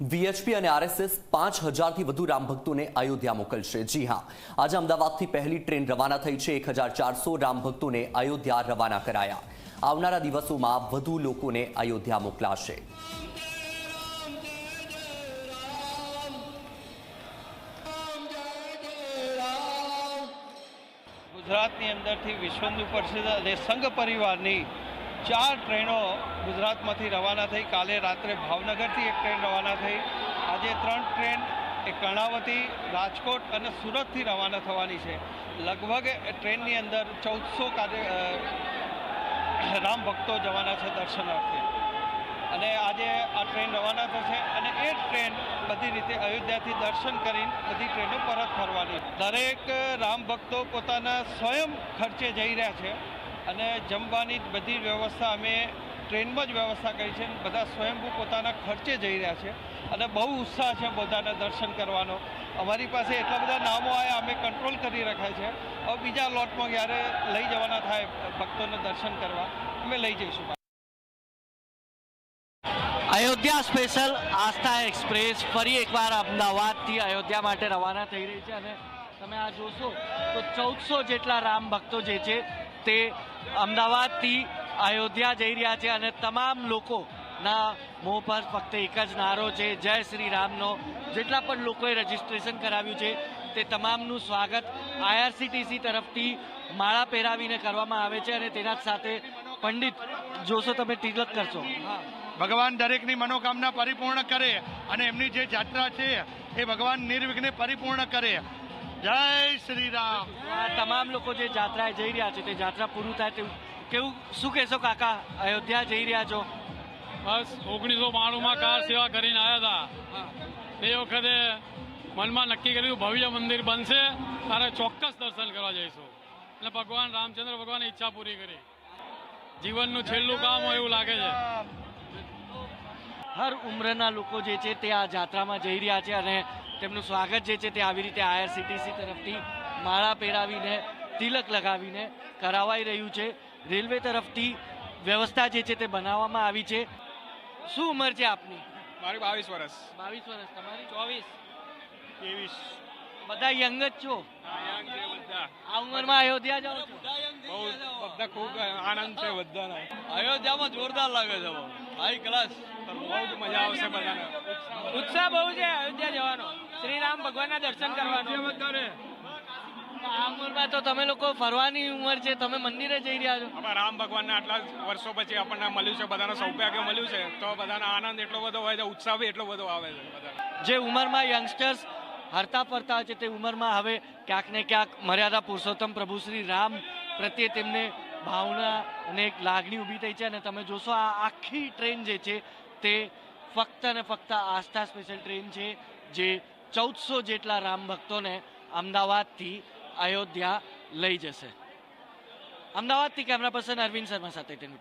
VHP અને RSS પાંચ હજારથી વધુ રામ ભક્તોને અયોધ્યા મોકલશે. જી હા, આજે અમદાવાદથી પહેલી ટ્રેન રવાના થઈ છે. એક હજાર ચારસો રામ ભક્તોને અયોધ્યા રવાના કરાયા. આવનારા દિવસોમાં વધુ લોકોને અયોધ્યા મોકલાશે. ગુજરાતની અંદરથી વિશ્વનું પરિષદ અને સંઘ પરિવારની ચાર ટ્રેનો ગુજરાતમાંથી રવાના થઈ. કાલે રાત્રે ભાવનગરથી એક ટ્રેન રવાના થઈ. આજે ત્રણ ટ્રેન એ કર્ણાવતી, રાજકોટ અને સુરતથી રવાના થવાની છે. લગભગ ટ્રેનની અંદર ચૌદસો કાર્ય રામ ભક્તો જવાના છે દર્શનાર્થે. અને આજે આ ટ્રેન રવાના થશે અને એ ટ્રેન બધી રીતે અયોધ્યાથી દર્શન કરીને બધી ટ્રેનો પરત ફરવાની. દરેક રામ ભક્તો પોતાના સ્વયં ખર્ચે જઈ રહ્યા છે. અને જમવાની બધી વ્યવસ્થા અમે ટ્રેનમાં જ વ્યવસ્થા કરી છે. બધા સ્વયંભૂ પોતાના ખર્ચે જઈ રહ્યા છે અને બહુ ઉત્સાહ છે બધાને દર્શન કરવાનો. અમારી પાસે એટલા બધા નામો આવ્યા અમે કંટ્રોલ કરી રાખ્યા છે. હવે બીજા લોટમાં જ્યારે લઈ જવાના થાય ભક્તોને દર્શન કરવા, અમે લઈ જઈશું. અયોધ્યા સ્પેશિયલ આસ્થા એક્સપ્રેસ ફરી એકવાર અમદાવાદથી અયોધ્યા માટે રવાના થઈ રહી છે. અને તમે આ જોશો તો ચૌદસો જેટલા રામ ભક્તો જે છે તે અમદાવાદથી અયોધ્યા જઈ રહ્યા છે અને તમામ લોકોના મોં પર ફક્ત એક જ નારો છે, જય શ્રી રામનો જેટલા પણ લોકોએ રજીસ્ટ્રેશન કરાવ્યું છે, તે તમામનું સ્વાગત આઈઆરસીટીસી તરફથી માળા પહેરાવીને કરવામાં આવે છે અને તેના સાથે પંડિત, જોશો તમે તિલક કરશો. ભગવાન દરેકની મનોકામના પરિપૂર્ણ કરે અને એમની જે જાત્રા છે, એ ભગવાન નિર્વિઘ્ને પરિપૂર્ણ કરે. જય શ્રી રામ. આ તમામ લોકો જે જાત્રાએ જઈ રહ્યા છે તે જાત્રા પૂરું થાય તેવું કેવું શું કહેશો કાકા? અયોધ્યા જઈ રહ્યા છો? બસ ઓગણીસો બાણુંમાં કાર સેવા કરીને આવ્યા હતા તે વખતે મનમાં નક્કી કર્યું ભવ્ય મંદિર બનશે ત્યારે ચોક્કસ દર્શન કરવા જઈશું. અને ભગવાન રામચંદ્ર ભગવાનની ઈચ્છા પૂરી કરી. જીવનનું છેલ્લું કામ હોય એવું લાગે છે. હર ઉંમરના લોકો જે છે તે આ જાત્રામાં જઈ રહ્યા છે અને તેમનું સ્વાગત જે છે તે આવી રીતે આઈઆરસીટીસી તરફથી માળા પહેરાવીને તિલક લગાવીને કરાવાઈ રહ્યું છે. રેલવે તરફથી વ્યવસ્થા જે છે તે બનાવવામાં આવી છે. શું ઉંમર છે આપની? મારી બાવીસ વર્ષ. બાવીસ વર્ષ. તમારી? ચોવીસ. ત્રેવીસ. બધા યંગ જ છો? આ ઉંમરમાં અયોધ્યા જાઓ છો? બધા ખૂબ આનંદ છે બધાના. અયોધ્યામાં જોરદાર લાગે છે હાઈ ક્લાસ. બહુ જ મજા આવશે બધાને. ઉત્સાહ બહુ છે અયોધ્યા જવાનો. શ્રી રામ ભગવાનના દર્શન કરવાનું. આ ઉંમરમાં તો તમે લોકો ફરવાની ઉંમર છે. તમે મંદિરે જઈ રહ્યા છો. રામ ભગવાનના આટલા વર્ષો પછી આપણને મળ્યું છે. બધાને સૌભાગ્ય મળ્યું છે. તો બધાને આનંદ એટલો બધો હોય છે ઉત્સાહ એટલો બધો આવે છે જે ઉંમરમાં યંગસ્ટર્સ હરતા ફરતા છે તે ઉંમરમાં હવે ક્યાંક ને ક્યાંક મર્યાદા પુરુષોત્તમ પ્રભુ શ્રી રામ પ્રત્યે તેમને ભાવના અને એક લાગણી ઊભી થઈ છે અને તમે જોશો આ આખી ટ્રેન જે છે તે ફક્ત ને ફક્ત આસ્થા સ્પેશિયલ ટ્રેન છે જે ચૌદસો જેટલા રામ ભક્તોને અમદાવાદથી અયોધ્યા લઈ જશે. અમદાવાદથી કેમેરા પર્સન અરવિંદ શર્મા સાથે તેનું